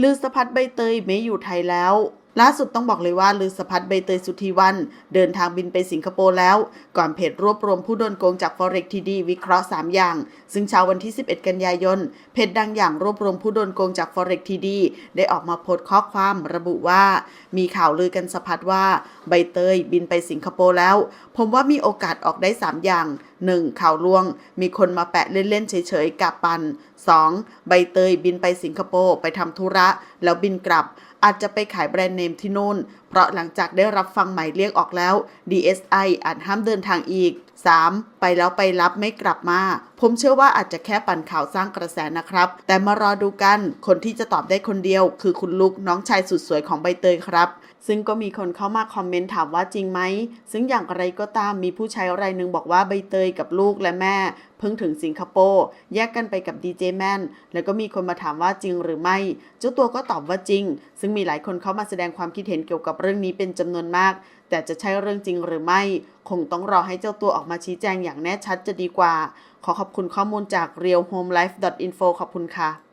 ลือสะพัดใบเตยไม่อยู่ไทยแล้ว ล่าสุดต้องบอกเลยว่าลือสะพัดใบเตยสุธีวัน เดินทางบินไปสิงคโปร์แล้ว ก่อนเพจรวบรวมผู้โดนโกงจาก Forex TD วิเคราะห์ 3 อย่าง ซึ่งเช้าวันที่ 11 กันยายน เพจดังอย่างรวบรวมผู้โดนโกงจาก Forex TD ได้ออกมาโพสต์ข้อความระบุว่า มีข่าวลือกันสะพัดว่าใบเตยบินไปสิงคโปร์แล้ว ผมว่ามีโอกาสออกได้ 3 อย่าง 1. ข่าวลวง มีคนมาแปะเล่นๆเฉยๆกับปัน 2. ใบเตยบินไปสิงคโปร์ไปทำธุระ แล้วบินกลับ อาจจะไปขายแบรนด์เนมที่นู่น เพราะหลังจากได้รับฟังหมายเรียกออกแล้ว DSI อาจห้ามเดินทางอีก 3. ไปแล้วไปรับไม่กลับมา ผมเชื่อว่าอาจจะแค่ปั่นข่าวสร้างกระแสนะครับ แต่มารอดูกัน คนที่จะตอบได้คนเดียว คือคุณลูกน้องชายสุดสวยของใบเตยครับ ซึ่งก็มีคนเข้ามาคอมเมนต์ถามว่าจริงไหม ซึ่งอย่างไรก็ตามมีผู้ใช้รายหนึ่งบอกว่าใบเตยกับลูกและแม่ เพิ่งถึงสิงคโปร์แยกกันไปกับดีเจแมนแล้วก็มีคนมาถามว่าจริงหรือไม่ เจ้าตัวก็ตอบว่าจริง ซึ่งมีหลายคนเข้ามาแสดงความคิดเห็นเกี่ยวกับเรื่องนี้เป็นจำนวนมาก แต่จะใช่เรื่องจริงหรือไม่ คงต้องรอให้เจ้าตัวออกมาชี้แจงอย่างแน่ชัดจะดีกว่า ขอขอบคุณข้อมูลจาก realhomelife.info ขอบคุณค่ะ